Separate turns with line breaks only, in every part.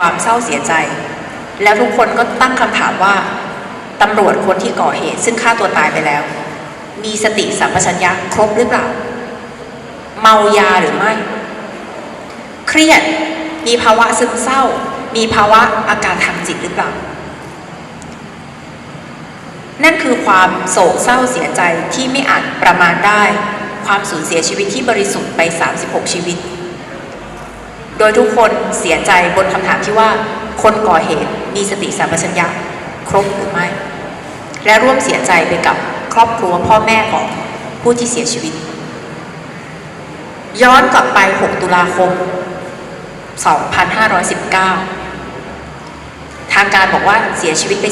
ความเศร้าเสียใจ แล้วทุกคนก็ตั้งคำถามว่าตำรวจคนที่ก่อเหตุ ซึ่งฆ่าตัวตายไปแล้ว มีสติสัมปชัญญะครบหรือเปล่า เมายาหรือไม่ เครียดมีภาวะซึมเศร้า มีภาวะอาการทางจิตหรือเปล่า นั่นคือความโศกเศร้าเสียใจที่ไม่อาจประมาณได้ ความสูญเสียชีวิตที่บริสุทธิ์ไป 36 ชีวิต โดยทุกคนเสียใจบนคำถามที่ว่าคนก่อเหตุมีสติสัมปชัญญะครบหรือไม่ และร่วมเสียใจไปกับครอบครัวพ่อแม่ของผู้ที่เสียชีวิต ย้อนกลับไป 6 ตุลาคม 2519 ทางการบอกว่าเสียชีวิตไป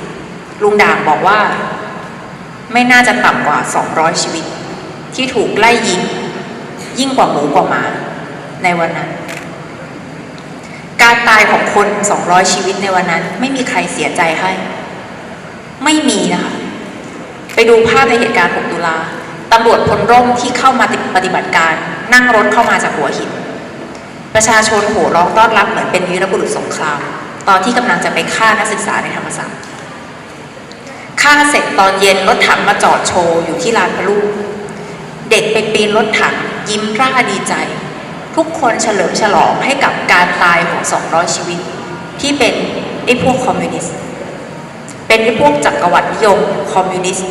40 ลุงด่างบอกว่า ไม่น่าจะต่ำกว่า 200 ชีวิต ที่ถูกไล่ยิงยิ่งกว่าหมูกว่าหมาในวันนั้น การตายของคน200ชีวิตในวันนั้น ไม่มีใครเสียใจให้ ไม่มีนะคะ ไปดูภาพในเหตุการณ์ 6 ตุลาตำรวจพลร่มที่เข้ามาปฏิบัติการ นั่งรถเข้ามาจากหัวหิน ประชาชนโห่ร้องต้อนรับเหมือนเป็นวีรบุรุษสงคราม ตอนที่กำลังจะไปฆ่านักศึกษาในธรรมศาสตร์ฆ่าเสร็จตอนเย็นรถถังมาจอดโชว์อยู่ที่ลานพระลูก เด็กไปปีนรถถังยิ้มร่าดีใจ ทุกคนเฉลิมฉลองให้กับการตายของ 200 ชีวิต ที่เป็นไอ้พวกคอมมิวนิสต์ เป็นไอ้พวกจักรวรรดินิยมคอมมิวนิสต์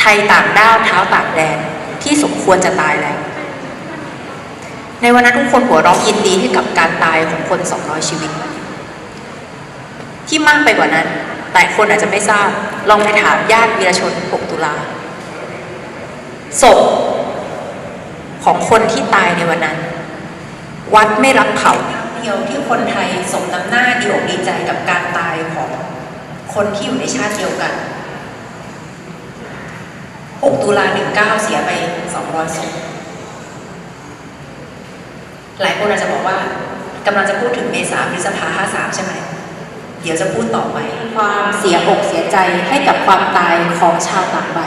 ไทยต่างด้าวเท้าต่างแดนที่สมควรจะตายแล้ว ในวันนั้นทุกคนหัวเราะยินดีให้กับการตายของคน 200 ชีวิต ที่มากไปกว่านั้นแต่คนอาจจะไม่ทราบ ลองไปถามญาติวีรชน 6 ตุลาศพของคนที่ตายในวันนั้น วัดไม่รับเขาเดียวที่คนไทยสมน้ำหน้าดีอกดีใจกับการตายของคนที่อยู่ในชาติเดียวกัน 6 ตุลา19 เสียไป 200ศพหลายคนอาจจะบอกว่ากำลังจะพูดถึงเมษาพฤษภา53 ใช่ไหม เดี๋ยวจะพูดต่อไป ความเสียอกเสียใจให้กับความตายของชาวต่างใบ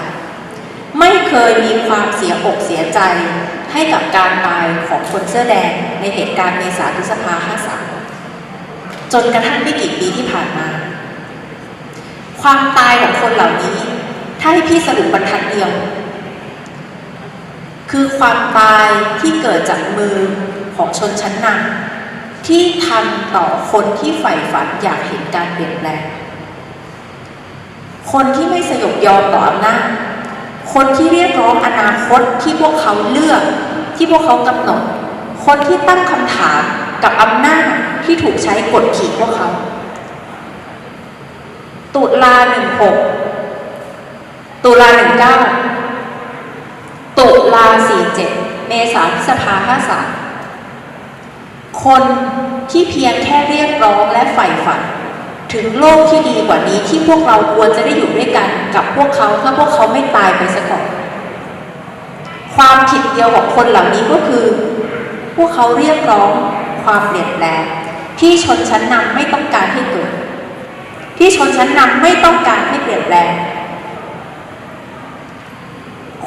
ไม่เคยมีความเสียอกเสียใจ ให้กับการตายของคนเสื้อแดงในเหตุการณ์เมษาพฤษภา53 จนกระทั่งไม่กี่ปีที่ผ่านมา ความตายของคนเหล่านี้ ถ้าให้พี่สรุปบรรทัดเดียว คือความตายที่เกิดจากมือของชนชั้นนำที่ทำต่อคนที่ใฝ่ฝันอยากเห็นการเปลี่ยนแปลง คนที่ไม่สยบยอมต่ออำนาจ คนที่เรียกร้องอนาคตที่พวกเขาเลือก ที่พวกเขากำหนด คนที่ตั้งคำถามกับอำนาจที่ถูกใช้กดขี่พวกเขา ตุลาหนึ่งหกตุลาหนึ่งเก้าตุลาสี่เจ็ดเมษาพฤษภาห้าสามคนที่เพียงแค่เรียกร้องและใฝ่ฝัน ถึงโลกที่ดีกว่านี้ที่พวกเราควรจะได้อยู่ด้วยกันกับพวกเขาถ้าพวกเขาไม่ตายไปซะก่อนความผิดเดียวของคนเหล่านี้ก็คือ พวกเขาเรียกร้องความเปลี่ยนแปลงที่ชนชั้นนำไม่ต้องการให้เกิด ที่ชนชั้นนำไม่ต้องการให้เปลี่ยนแปลง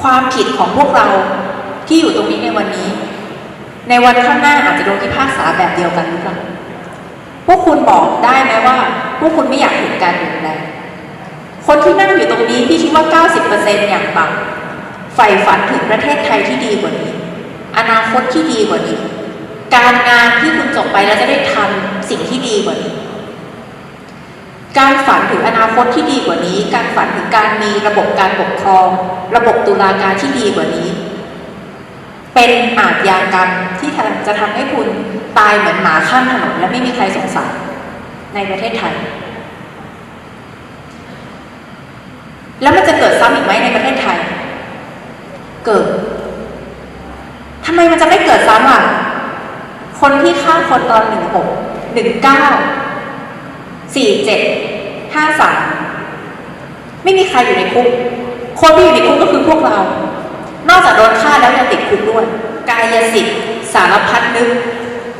ความผิดของพวกเราที่อยู่ตรงนี้ในวันนี้ ในวันข้างหน้าอาจจะโดนพิพากษาแบบเดียวกันหรือเปล่าพวกคุณบอกได้ไหมว่า พวกคุณไม่อยากเห็นการเปลี่ยนแปลงคนที่นั่งอยู่ตรงนี้พี่คิดว่า 90%อย่างต่ำใฝ่ฝันถึงประเทศไทยที่ดีกว่านี้ อนาคตที่ดีกว่านี้ การงานที่คุณจบไปแล้วจะได้ทำสิ่งที่ดีกว่านี้ การฝันถึงอนาคตที่ดีกว่านี้ การฝันถึงการมีระบบการปกครอง ระบบตุลาการที่ดีกว่านี้ เป็นอาชญากรรมที่จะทำให้คุณตายเหมือนหมาข้ามถนนและไม่มีใครสงสาร ในประเทศไทย แล้วมันจะเกิดซ้ำอีกไหมในประเทศไทย เกิดทำไมมันจะไม่เกิดซ้ำอะ คนที่ฆ่าคนตอนหนึ่งหกหนึ่งเก้าสี่เจ็ดห้าสามไม่มีใครอยู่ในคุก คนที่อยู่ในคุกก็คือพวกเรา นอกจากโดนฆ่าแล้วยังติดคุกด้วย กายสิทธิ์สารพัดนึก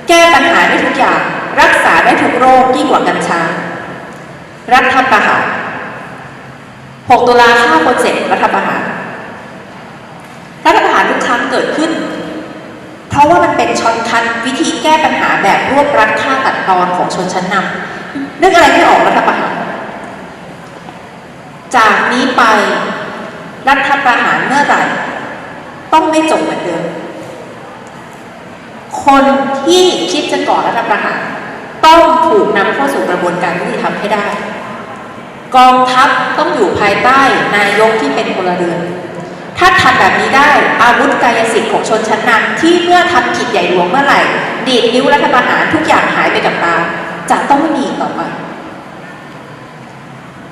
แก้ปัญหาได้ทุกอย่าง รักษาได้ทุกโรคยิ่งกว่ากัญชา รัฐประหาร 6 ตุลาฆ่าคนเสร็จรัฐประหาร รัฐประหารทุกครั้งเกิดขึ้น เพราะว่ามันเป็นช็อตคัทวิธีแก้ปัญหาแบบรวบรัดฆ่าตัดตอนของชนชั้นนำนึกอะไรไม่ออกรัฐประหาร จากนี้ไปรัฐประหารเมื่อไหร่ต้องไม่จบเหมือนเดิมคนที่คิดจะก่อรัฐประหาร ต้องถูกนำเข้าสู่กระบวนการยุติธรรมให้ได้ กองทัพต้องอยู่ภายใต้นายกที่เป็นพลเรือน ถ้าทำแบบนี้ได้อาวุธกายสิทธิ์ของชนชั้นนำที่เมื่อทำผิดใหญ่หลวงเมื่อไหร่ ดีดนิ้วรัฐประหารทุกอย่างหายไปกับตาจะต้องไม่มีต่อไป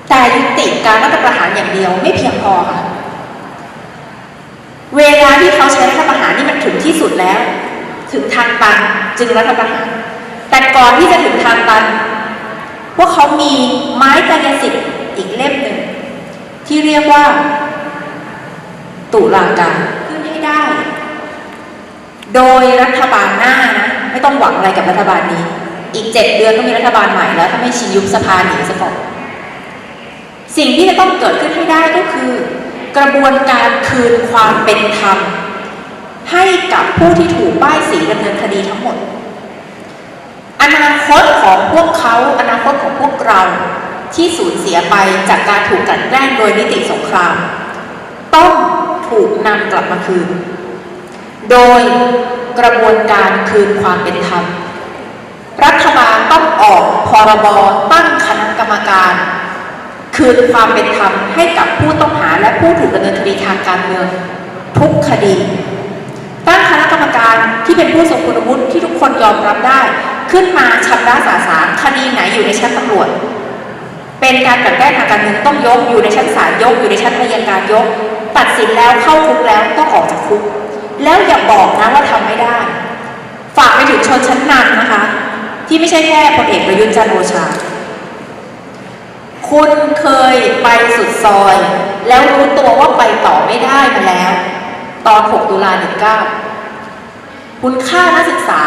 แต่ยุติการรัฐประหารอย่างเดียวไม่เพียงพอค่ะ เวลาที่เขาใช้รัฐประหารนี่มันถึงที่สุดแล้ว ถึงทางตันจึงรัฐประหาร แต่ก่อนที่จะถึงทางตัน พวกเขามีไม้กายสิทธิ์อีกเล่มหนึ่ง ที่เรียกว่า ตุลาการขึ้นให้ได้ โดยรัฐบาลหน้านะไม่ต้องหวังอะไรกับรัฐบาลนี้ อีกเจ็ดเดือนก็มีรัฐบาลใหม่แล้ว ถ้าไม่ชิงยุบสภาหนีซะก่อนสิ่งที่จะต้องเกิดขึ้นให้ได้ก็คือ กระบวนการคืนความเป็นธรรมให้กับผู้ที่ถูกป้ายสีดำเนินคดีทั้งหมด อนาคตของพวกเขาอนาคตของพวกเราที่สูญเสียไปจากการถูกกลั่นแกล้งโดยนิติสงคราม ต้องถูกนำกลับมาคืน โดยกระบวนการคืนความเป็นธรรม รัฐบาลต้องออกพรบตั้งคณะกรรมการ คืนความเป็นธรรมให้กับผู้ต้องหาและผู้ถูกดำเนินคดีทางการเมืองทุกคดี ตั้งคณะกรรมการที่เป็นผู้ทรงคุณวุฒิที่ทุกคนยอมรับได้ ขึ้นมาชำระสาสารคดีไหนอยู่ในชั้นตำรวจ เป็นการกลั่นแกล้งทางการเมืองต้องยกอยู่ในชั้นศาลยกอยู่ในชั้นอัยการยก ตัดสินแล้วเข้าคุกแล้วต้องออกจากคุก แล้วอย่าบอกนะว่าทำไม่ได้ ฝากไปถึงชนชั้นนำนะคะ ที่ไม่ใช่แค่พลเอกประยุทธ์จันทร์โอชา คุณเคยไปสุดซอย แล้วรู้ตัวว่าไปต่อไม่ได้มาแล้ว ตอน 6 ตุลา19คุณฆ่านักศึกษา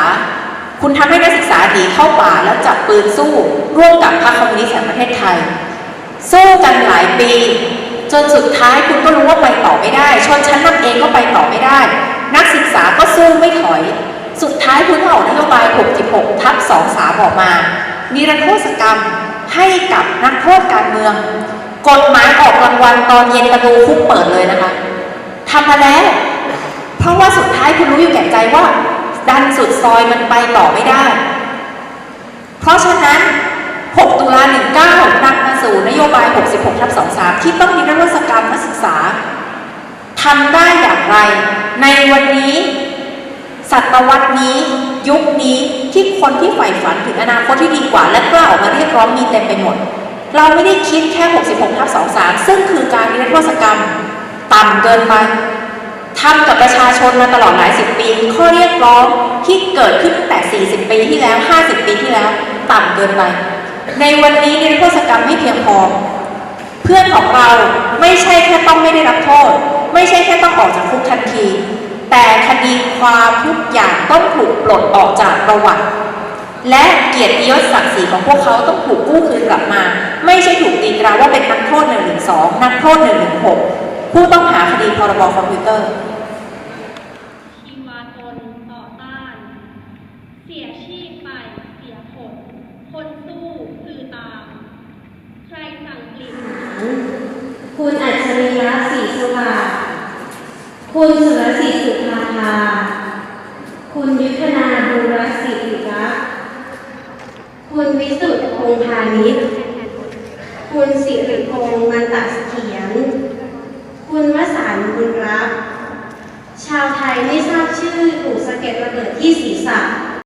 คุณทำให้นักศึกษาหนีเข้าป่าแล้วจับปืนสู้ ร่วมกับพรรคคอมมิวนิสต์แห่งประเทศไทย สู้กันหลายปี จนสุดท้ายคุณก็รู้ว่าไปต่อไม่ได้ ชนชั้นนำเองก็ไปต่อไม่ได้ นักศึกษาก็สู้ไม่ถอย สุดท้ายคุณก็ออกนโยบาย 66 ทับ 2 3 ออกมามีรัฐโทษกรรมให้กับนักโทษการเมือง กฎหมายออกรางวัลตอนเย็นประตูคุกเปิดเลยนะคะทำมาแล้ว เพราะว่าสุดท้ายคุณรู้อยู่แก่ใจว่า ดันสุดซอยมันไปต่อไม่ได้ เพราะฉะนั้น 6 ตุลา 19นำมาสู่นโยบาย 66ทับ23 ที่ต้องมีนวัตกรรมนักศึกษาทำได้อย่างไร ในวันนี้ศตวรรษนี้ ยุคนี้ที่คนที่ใฝ่ฝันถึงอนาคตที่ดีกว่า และกล้าออกมาเรียกร้องมีเต็มไปหมด เราไม่ได้คิดแค่ 66ทับ23 ซึ่งคือการนิรโทษกรรม ต่ำเกินไป ทำกับประชาชนมาตลอดหลายสิบปี ข้อเรียกร้องที่เกิดขึ้นตั้งแต่ 40 ปีที่แล้ว 50 ปีที่แล้ว ต่ำเกินไป ในวันนี้นิรโทษกรรมไม่เพียงพอ เพื่อนของเราไม่ใช่แค่ต้องไม่ได้รับโทษ ไม่ใช่แค่ต้องออกจากคุกทันที แต่คดีความทุกอย่างต้องถูกปลดออกจากประวัติ และเกียรติยศศักดิ์ศรีของพวกเขาต้องถูกกู้คืนกลับมา ไม่ใช่ถูกตีตราว่าเป็นนักโทษ112นักโทษ116ผู้ต้องหาคดีพรบคอมพิวเตอร์
ชีวาตนต่อต้าน เสียชีพไปเสียผล คนสู้คือตาม ใครสั่งกลิ่น
คุณอัจฉริยะศรีสวัสดิ์คุณสุรศิษฐ์สุภาภา คุณยุทธนาบุรศิริรักษ์คุณวิสุ ทธิ์พงษ์